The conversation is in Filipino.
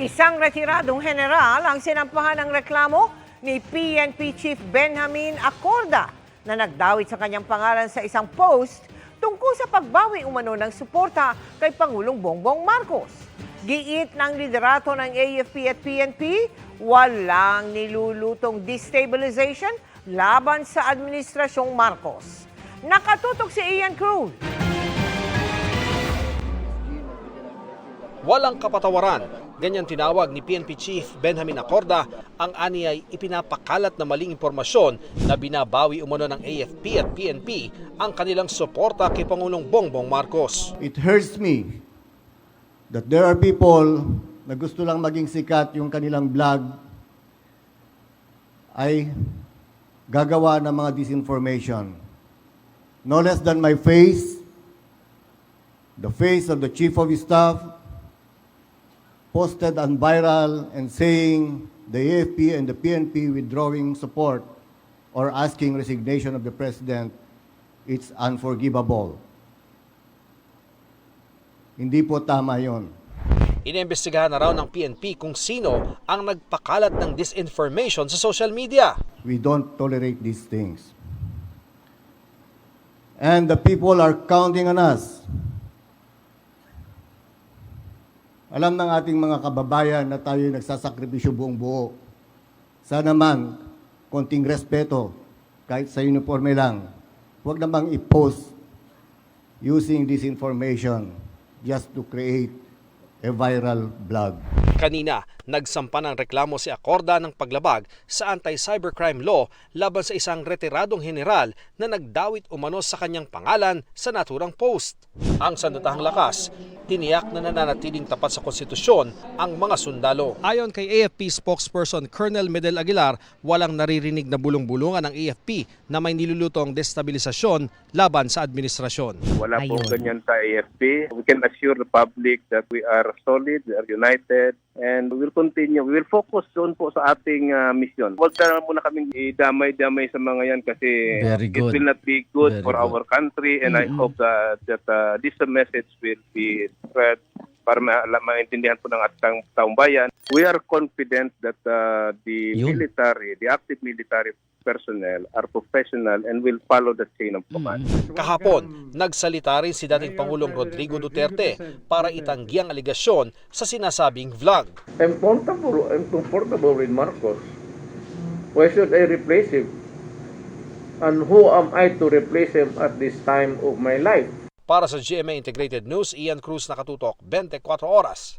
Isang retiradong general ang sinampahan ng reklamo ni PNP Chief Benjamin Acorda na nagdawit sa kanyang pangalan sa isang post tungkol sa pagbawi umano ng suporta kay Pangulong Bongbong Marcos. Giit ng liderato ng AFP at PNP, walang nilulutong destabilization laban sa Administrasyong Marcos. Nakatutok si Ian Cruz. Walang kapatawaran. Ganyan tinawag ni PNP Chief Benjamin Acorda ang ani ay ipinapakalat na maling impormasyon na binabawi umano ng AFP at PNP ang kanilang suporta kay Pangulong Bongbong Marcos. It hurts me that there are people na gusto lang maging sikat yung kanilang blog ay gagawa ng mga disinformation. No less than my face, the face of the Chief of Staff, posted on viral and saying the AFP and the PNP withdrawing support or asking resignation of the President, it's unforgivable. Hindi po tama yon. Inimbestigahan na raw ng PNP kung sino ang nagpakalat ng disinformation sa social media. We don't tolerate these things. And the people are counting on us. Alam ng ating mga kababayan na tayo nagsasakripisyo buong buo. Sana man, konting respeto, kahit sa uniforme lang. Huwag namang i-post using disinformation just to create a viral blog. Kanina, nagsampa ng reklamo si Acorda ng paglabag sa anti-cybercrime law laban sa isang retiradong general na nagdawit umano sa kanyang pangalan sa naturang post. Ang sandatahang lakas, tiniyak na nananatiling tapat sa konstitusyon ang mga sundalo. Ayon kay AFP spokesperson Colonel Medel Aguilar, walang naririnig na bulong-bulungan ng AFP na may nilulutong destabilisasyon laban sa administrasyon. Wala po ganyan sa AFP. We can assure the public that we are solid, we are united, and we will continue. We will focus doon po sa ating ah, mission. Huwag na muna kaming idamay-damay sa mga yan kasi Very it good. will not be good Very for good. our country and I hope that, that ah, this message will be spread para ma- maintindihan po ng ating taong bayan. We are confident that ah, the Yun. military, the active military personnel are professional and will follow the chain of command. Kahapon, nagsalita rin si dating Pangulong Rodrigo Duterte para itanggi ang aligasyon sa sinasabing vlog. I'm comfortable, I'm comfortable with Marcos. Why should I replace him? And who am I to replace him at this time of my life? Para sa GMA Integrated News, Ian Cruz nakatutok 24 oras.